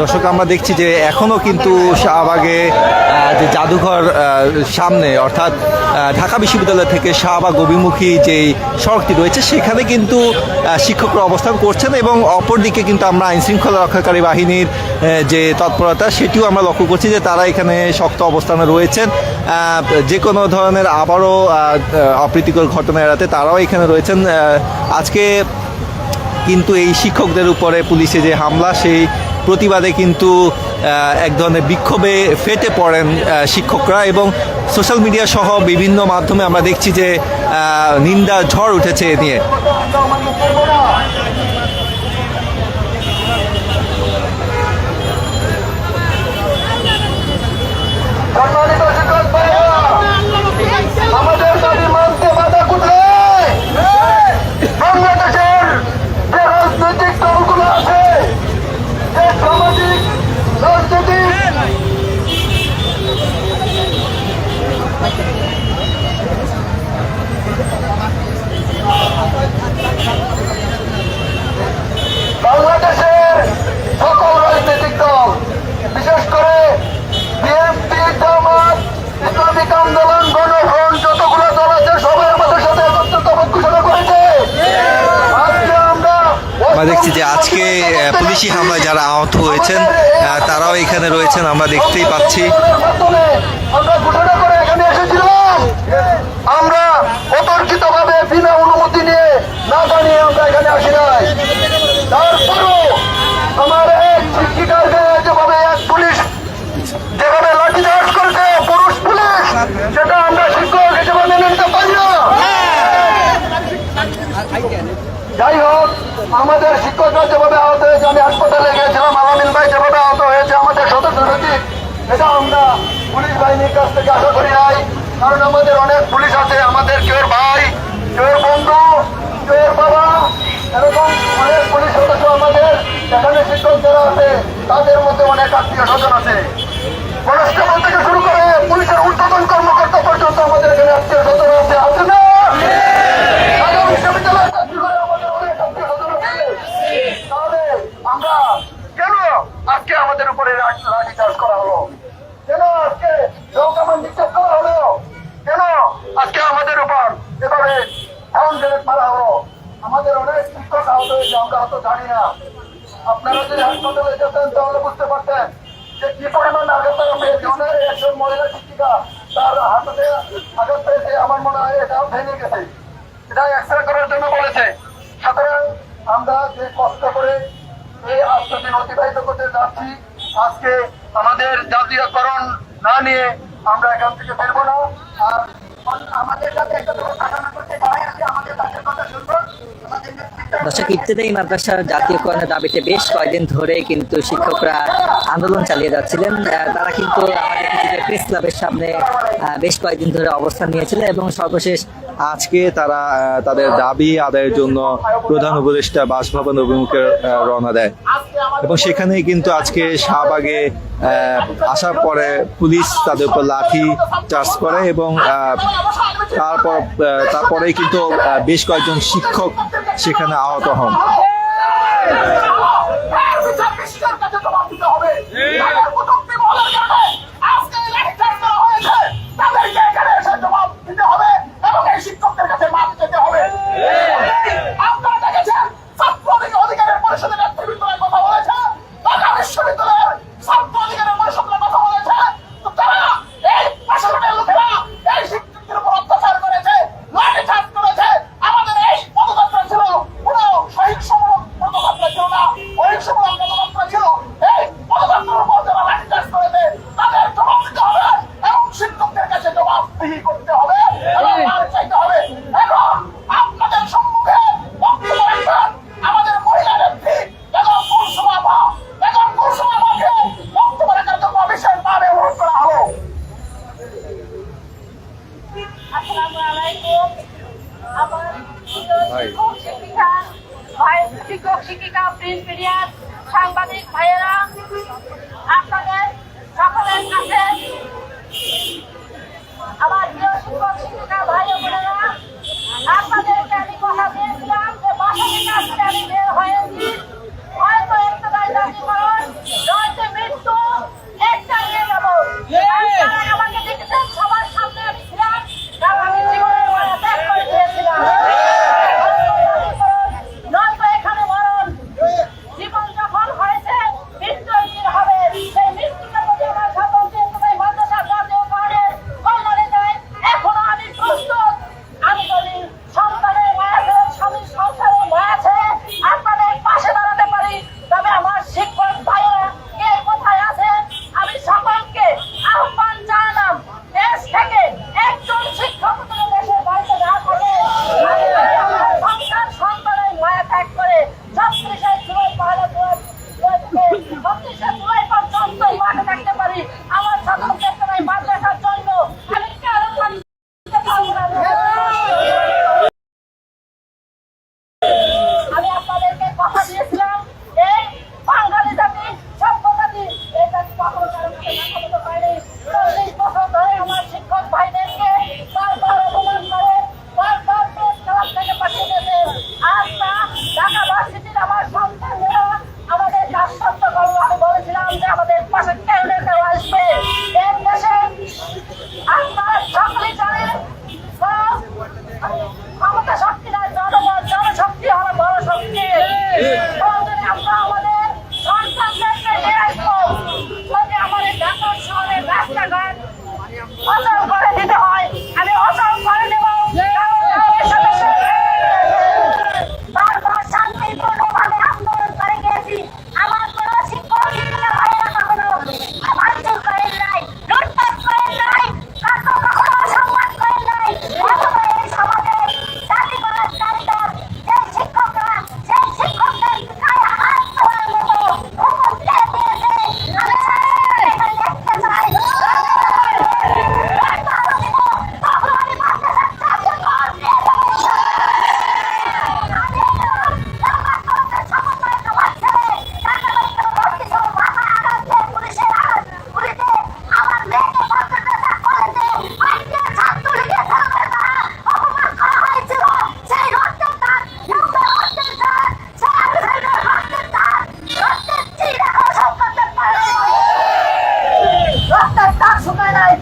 দর্শক, আমরা দেখছি যে এখনও কিন্তু শাহবাগে যে জাদুঘর সামনে, অর্থাৎ ঢাকা বিশ্ববিদ্যালয় থেকে শাহবাগ অভিমুখী যে সড়কটি রয়েছে, সেখানে কিন্তু শিক্ষকরা অবস্থান করছেন এবং অপরদিকে কিন্তু আমরা আইন শৃঙ্খলা রক্ষাকারী বাহিনীর যে তৎপরতা, সেটিও আমরা লক্ষ্য করছি যে তারা এখানে শক্ত অবস্থানে রয়েছেন। যে কোনো ধরনের আবারও অপ্রীতিকর ঘটনা এড়াতে তারাও এখানে রয়েছেন। আজকে কিন্তু এই শিক্ষকদের উপরে পুলিশে যে হামলা, সেই প্রতিবাদে কিন্তু এক ধরনের বিক্ষোভে ফেটে পড়েন শিক্ষকরা এবং সোশ্যাল মিডিয়া সহ বিভিন্ন মাধ্যমে আমরা দেখছি যে নিন্দা, ঝড় উঠেছে এ নিয়ে শিক্ষক ভাইরা, আমাদের দাবি মানতে বাধা কোথায় বাংলাদেশের যে রাজনৈতিক দলগুলো আছে যে সামাজিক রাজনৈতিক বাংলাদেশের সকল রাজনৈতিক দল বিশেষ করে বিএনপি জামাত ইসলামিক আন্দোলন গণফ্রন্ট যতগুলো দল আছে সবাই আমাদের সাথে একত্রিত ঘোষণা করেছে আজকে আমরা আমরা দেখছি যে আজকে পুলিশি হামলায় যারা আহত হয়েছেন তারাও এখানে রয়েছেন, আমরা দেখতেই পাচ্ছি মাধ্যমে আমরা ঘোষণা করে এখানে এসেছিলাম আমরা অতর্কিত ভাবে বিনা অনুমতি নিয়ে না জানিয়ে আমরা এখানে আসি নাই তারপরও আমার এক শিক্ষিকার গায়ে যেভাবে এক পুলিশ যেভাবে লাঠিচার্জ করেছে পুরুষ পুলিশ সেটা আমরা শিক্ষক হিসেবে মেনে নিতে পারি না যাই হোক আমাদের শিক্ষকরা যেভাবে আহত হয়েছে আমি হাসপাতালে গিয়েছিলাম আলামিন ভাই যেভাবে আহত হয়েছে আমাদের সদস্য সচিব এটা আমরা পুলিশ বাহিনীর কাছ থেকে আশা করি নাই কারণ আমাদের অনেক পুলিশ আছে আমাদের কেউর ভাই কেউর বন্ধু কেউর বাবা এরকম অনেক পুলিশ সদস্য এখানে শিক্ষক যারা আছে, তাদের মধ্যে অনেক আত্মীয় স্বজন আছে। কনস্টেবল থেকে শুরু করে পুলিশের ঊর্ধ্বতন কর্মকর্তা পর্যন্ত আমাদের এখানে আত্মীয় স্বজন আছে। আছে না? আজকে আমাদের উপরে করা হলো? কেন আজকে করা হলো? কেন আজকে আমাদের উপর আমাদের অনেক শিক্ষক আহত হয়েছে, আমরা হয়তো জানি না। আপনারা যদি হাসপাতালে যেতেন তাহলে বুঝতে পারতেন যে কি পরিমাণ আঘাত পেয়েছে। একজন মহিলা শিক্ষিকা, তার হাতে আঘাত পেয়েছে, আমার মনে হয় ভেঙে গেছে। এটা এক্সরে করার জন্য বলেছে। সুতরাং আমরা যে কষ্ট করে এই অতিবাহিত করতে যাচ্ছি, আজকে আমাদের জাতীয়করণ না নিয়ে আমরা এখান থেকে বেরবো না। দর্শক ইত্তেদায়ী মাদ্রাসার জাতীয়করণের দাবিতে বেশ কয়েকদিন ধরে কিন্তু শিক্ষকরা আন্দোলন চালিয়ে যাচ্ছিলেন। তারা কিন্তু প্রেস ক্লাবের সামনে বেশ কয়েকদিন ধরে অবস্থান নিয়েছিলেন এবং সর্বশেষ আজকে তারা তাদের দাবি আদায়ের জন্য প্রধান উপদেষ্টা বাসভবন অভিমুখে রওনা দেয়। এবং সেখানেই কিন্তু আজকে শাহবাগে আসার পরে পুলিশ তাদের উপর লাঠি চার্জ করে এবং তারপর তারপরেই কিন্তু বেশ কয়েকজন শিক্ষক সেখানে আহত হন। 我再来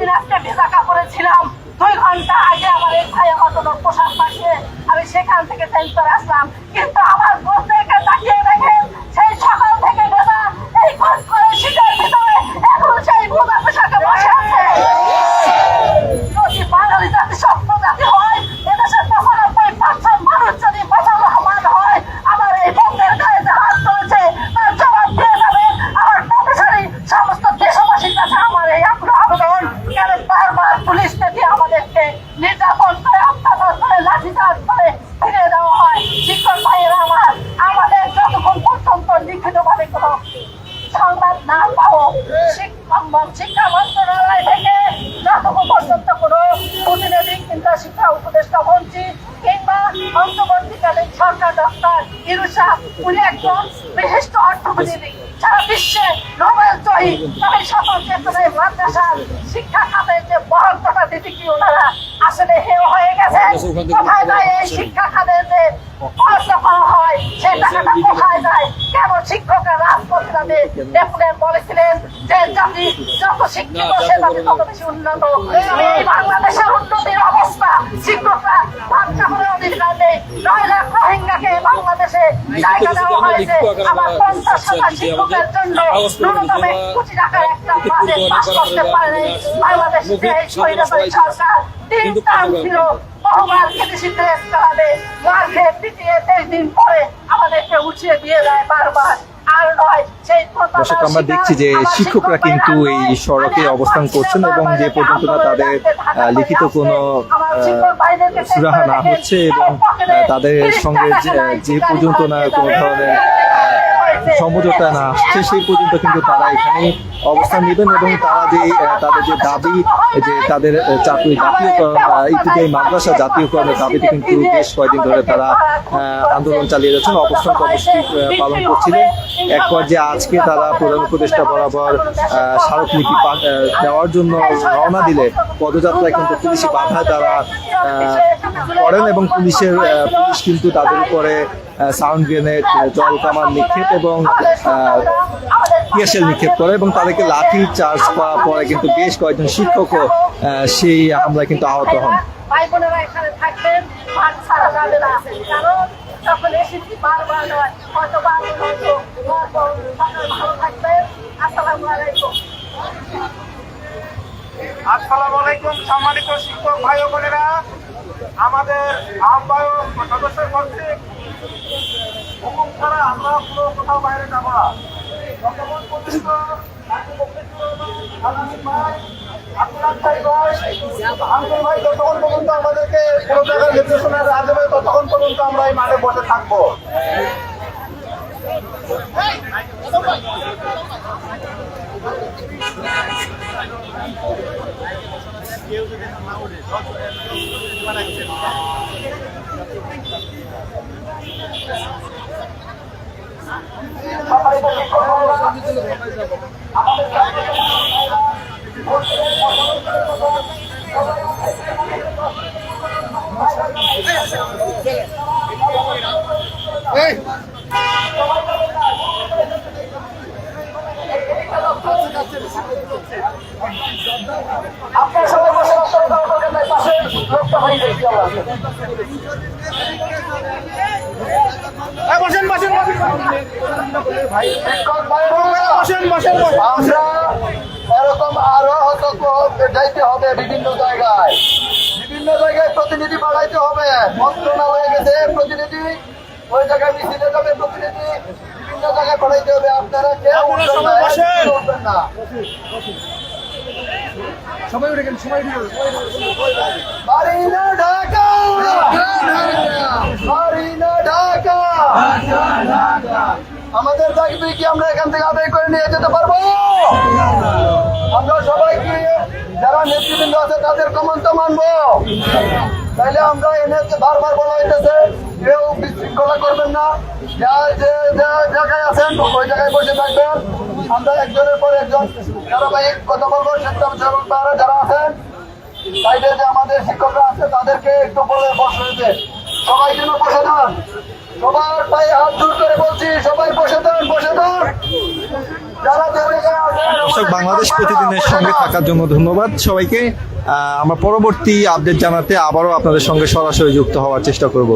সারাদিন আজকে ভেজা কাপড়ে ছিলাম। দুই ঘণ্টা আগে আমার এক ভাই আমার পোশাক পাঠিয়ে আমি সেখান থেকে সেন্টারে আসলাম। কিন্তু আমার গোত্রকে তাকিয়ে দেখেন সেই সকাল থেকে বেলা এই ঘর করে শীতের ভিতরে এখন সেই বোঝা পোশাকে বসে আছে যদি বাঙালি জাতি সভ্য জাতি হয় এদেশের পঁচানব্বই পার্সেন্ট মানুষ যদি বাঁচা রহমান হয় আমার এই বন্ধের গায়ে যে হাত রয়েছে তার জবাব দিয়ে যাবেন আমার প্রফেসরি সমস্ত দেশবাসীর কাছে আমার এই আপনার আবেদন কেন বারবার পুলিশ থেকে আমাদেরকে নির্যাতন করে অত্যাচার করে লাঠিচার্জ করে ফিরে দেওয়া হয় শিক্ষক ভাইয়েরা আমার আমাদের যতক্ষণ পর্যন্ত লিখিতভাবে কোনো সংবাদ না পাবো শিক্ষা শিক্ষা মন্ত্রণালয় থেকে যতক্ষণ পর্যন্ত কোনো প্রতিনিধি কিংবা শিক্ষা উপদেষ্টা মন্ত্রী কিংবা অন্তর্বর্তীকালীন সরকার ডক্টর ইরুষা উনি একজন বিশিষ্ট অর্থনীতি। সারা বিশ্বে নোবেল জয়ী তবে সকল ক্ষেত্রে মাদ্রাসার শিক্ষা খাতে যে বরাদ্দটা দিতে কি ওনারা আসলে হেও হয়ে গেছে। কোথায় এই শিক্ষা খাতে যে করা হয় সেই টাকাটা কোথায় যায় কেন শিক্ষকরা রাজপথে ডেপুটেন বলেছিলেন যে জাতি যত শিক্ষিত সে জাতি তত বেশি উন্নত বাংলাদেশের উন্নতির অবস্থা শিক্ষকরা ভাত কাপড়ের অধিকার নয় লাখ রোহিঙ্গাকে বাংলাদেশে জায়গা দেওয়া হয়েছে আমার পঞ্চাশ হাজার শিক্ষকের জন্য ন্যূনতম এক টাকার একটা বাজেট পাস করতে পারেনি বাংলাদেশ সরকার তিন টার্ম ছিল বহুবার ড্রেস চালাবে মার খেয়ে পিটিয়ে তেইশ দিন পরে আমাদেরকে উঠিয়ে দিয়ে দেয় বারবার। দর্শক আমরা দেখছি যে শিক্ষকরা কিন্তু এই সড়কে অবস্থান করছেন এবং যে পর্যন্ত না তাদের লিখিত কোনো সুরাহা না হচ্ছে এবং তাদের সঙ্গে যে- যে পর্যন্ত না কোনো ধরনের সমঝোতা না আসছে সেই পর্যন্ত কিন্তু তারা এখানে অবস্থান নেবেন এবং তারা যে তাদের যে দাবি যে তাদের চাকরি জাতীয়করণ ইত্যাদি মাদ্রাসা জাতীয়করণের দাবিতে কিন্তু বেশ কয়েকদিন ধরে তারা আন্দোলন চালিয়ে যাচ্ছেন অবস্থান কর্মসূচি পালন করছিলেন। এক পর্যায়ে আজকে তারা প্রধান উপদেষ্টা বরাবর আহ, স্মারকলিপি দেওয়ার জন্য রওনা দিলে পদযাত্রায় কিন্তু পুলিশি বাধায় তারা করেন এবং পুলিশের পুলিশ কিন্তু তাদের উপরে সাউন্ড গ্রেনেড জল কামান নিক্ষেপ এবং টিয়ারশেল নিক্ষেপ করে এবং তাদেরকে লাঠি, চার্জ করার পরে কিন্তু বেশ কয়েকজন শিক্ষকও সেই হামলায় কিন্তু আহত হন। ভাই আসসালামু আলাইকুম, সম্মানিত শিক্ষক ভাই বোনেরা। আমাদের আহ্বায়ক ও সদস্য কর্তৃক হুকুম ছাড়া আমরা কোনো কোথাও বাইরে যাব না। যতক্ষণ পর্যন্ত যতক্ষণ পর্যন্ত আমাদেরকে কোনো জায়গায় নির্দেশনা না ততক্ষণ পর্যন্ত আমরা এই মাঠে বসে থাকব ভাইরা, আমাদের আপনার সবাই বসে পাশে লোকটা হয়ে ভাইরা, আমরা এরকম আরও হয়তো যাইতে হবে বিভিন্ন জায়গায়। বিভিন্ন জায়গায় প্রতিনিধি বাড়াইতে হবে। মন্ত্রণালয়ে গেছে প্রতিনিধি। ওই জায়গায় মিছিলে যাবে প্রতিনিধি। বিভিন্ন জায়গায় বাড়াইতে হবে। আপনারা কেউ উঠবেন না, একদম উঠবেন না মারিনা ঢাকা! মারিনা ঢাকা! আমাদের চাকরি কি আমরা এখান থেকে আদায় করে নিয়ে যেতে পারব? আমরা সবাই কি যারা নেতৃবৃন্দ আছে তাদের কমান্ত মানবো? তাইলে আমরা এনে বারবার বলা হইতেছে, কেউ বিশৃঙ্খলা করবেন না। যে যে জায়গায় আছেন, ওই জায়গায় বসে থাকবেন। আমরা একজনের পর একজন। ধারাবাহিক কথা বলব স্বেচ্ছাসেবক তারা যারা আছেন সাইডে যে আমাদের শিক্ষকরা আছে তাদেরকে একটু বলে বসে হয়েছে। সবাই যেন বসে দেন সবার পায়ে হাত জোর করে বলছি সবাই বসে দেন বসে দেন দর্শক বাংলাদেশ প্রতিদিনের সঙ্গে থাকার জন্য ধন্যবাদ। সবাইকে আমরা পরবর্তী আপডেট জানাতে আবারও আপনাদের সঙ্গে সরাসরি যুক্ত হওয়ার চেষ্টা করব।